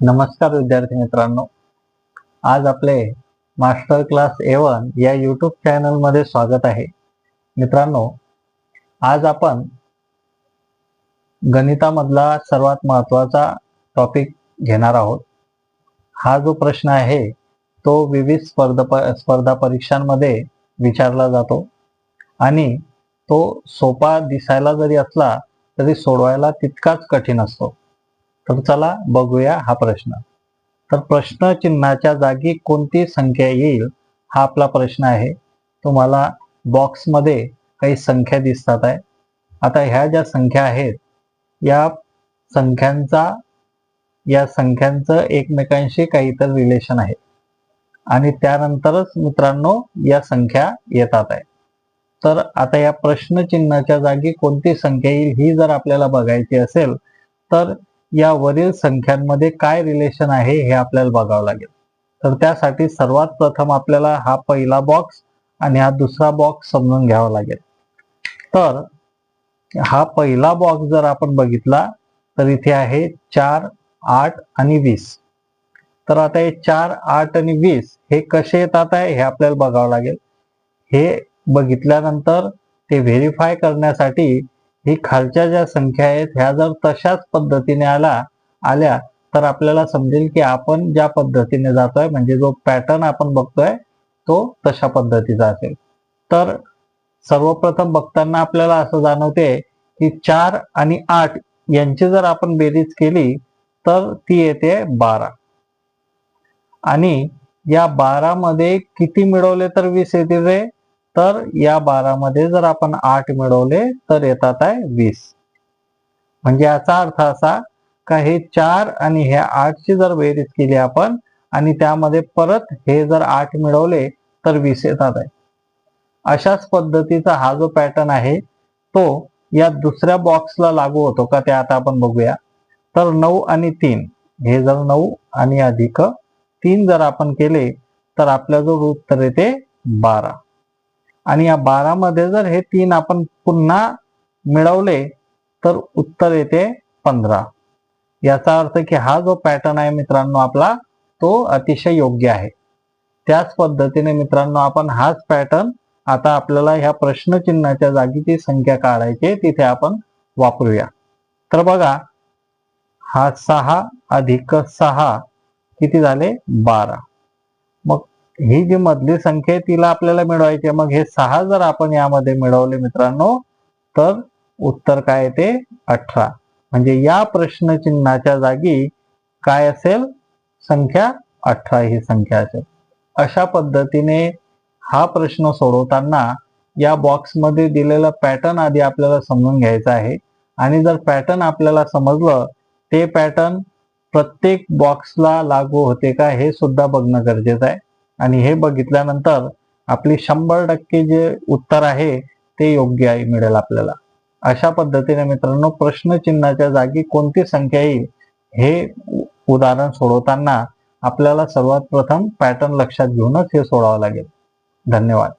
नमस्कार विद्यार्थी मित्रांनो. आज आपले मास्टर क्लास एवन या यूट्यूब चॅनलमध्ये स्वागत आहे. मित्रांनो आज आपण गणितामधला सर्वात महत्त्वाचा टॉपिक घेणार आहोत. हा जो प्रश्न आहे तो विविध स्पर्धा स्पर्धा परीक्षांमध्ये विचारला जातो आणि तो सोपा दिसायला जरी असला तरी सोडवायला तितकाच कठीण असतो. तर चला बघूया हा प्रश्न. तर प्रश्न चिन्हाच्या जागी कोणती संख्या येईल? हा आपला प्रश्न आहे. तुम्हाला बॉक्समध्ये काही संख्या दिसतात आहे. आता ह्या ज्या संख्या आहेत या संख्यांचा या संख्यांचं एकमेकांशी काहीतरी रिलेशन आहे. आणि त्यानंतरच मित्रांनो या संख्या येतात आहे. तर आता या प्रश्न चिन्हाच्या जागी कोणती संख्या येईल ही जर आपल्याला बघायची असेल तर या वरील संख्यांमध्ये काय रिलेशन आहे हे आपल्याला बघावं लागेल. तर त्यासाठी सर्वात प्रथम आपल्याला हा पहिला बॉक्स आणि हा दुसरा बॉक्स समजून घ्यावा लागेल. तर हा पहिला बॉक्स जर आपण बघितला तर इथे आहे चार आठ आणि वीस. तर आता हे चार आठ आणि वीस हे कसे येतात आहे हे आपल्याला बघावं लागेल. हे बघितल्यानंतर ते व्हेरीफाय करण्यासाठी ही खालच्या ज्या संख्या आहेत ह्या जर तशाच पद्धतीने आला आल्या तर आपल्याला समजेल की आपण ज्या पद्धतीने जातोय म्हणजे जो पॅटर्न आपण बघतोय तो तशा पद्धतीचा असेल. तर सर्वप्रथम बघताना आपल्याला असं जाणवते की चार आणि आठ यांची जर आपण बेरीज केली तर ती येते बारा. आणि या बारा मध्ये किती मिळवले तर वीस येतील रे? तर या बारामध्ये जर आपण आठ मिळवले तर येतात आहे वीस. म्हणजे याचा अर्थ असा का हे चार आणि हे आठची जर बेरीज केली आपण आणि त्यामध्ये परत हे जर आठ मिळवले तर वीस येतात आहे. अशाच पद्धतीचा हा जो पॅटर्न आहे तो या दुसऱ्या बॉक्सला लागू होतो का ते आता आपण बघूया. तर नऊ आणि तीन हे जर नऊ आणि अधिक तीन जर आपण केले तर आपल्या जो उत्तर येते बारा. आणि या बारामध्ये जर हे तीन आपण पुन्हा मिळवले तर उत्तर येते पंधरा. याचा अर्थ की हा जो पॅटर्न आहे मित्रांनो आपला तो अतिशय योग्य आहे. त्याच पद्धतीने मित्रांनो आपण हाच पॅटर्न आता आपल्याला ह्या प्रश्नचिन्हाच्या जागी जी संख्या काढायची तिथे आपण वापरूया. तर बघा हा सहा अधिक सहा किती झाले? बारा. मग ही जी मधली संख्या आहे तिला आपल्याला मिळवायची मग हे सहा जर आपण यामध्ये मिळवले मित्रांनो तर उत्तर काय येते? अठरा. म्हणजे या प्रश्नचिन्हाच्या जागी काय असेल? संख्या अठरा ही संख्या असेल. अशा पद्धतीने हा प्रश्न सोडवताना या बॉक्समध्ये दिलेला पॅटर्न आधी आपल्याला समजून घ्यायचा आहे. आणि जर पॅटर्न आपल्याला समजलं ते पॅटर्न प्रत्येक बॉक्सला लागू होते का हे सुद्धा बघणं गरजेचं आहे. आणि हे बघितल्यानंतर आपली शंभर टक्के जे उत्तर आहे ते योग्य आहे मिळेल आपल्याला. अशा पद्धतीने मित्रांनो प्रश्नचिन्हाच्या जागी कोणती संख्या येईल हे उदाहरण सोडवताना आपल्याला सर्वात प्रथम पॅटर्न लक्षात घेऊनच हे सोडावं लागेल. धन्यवाद.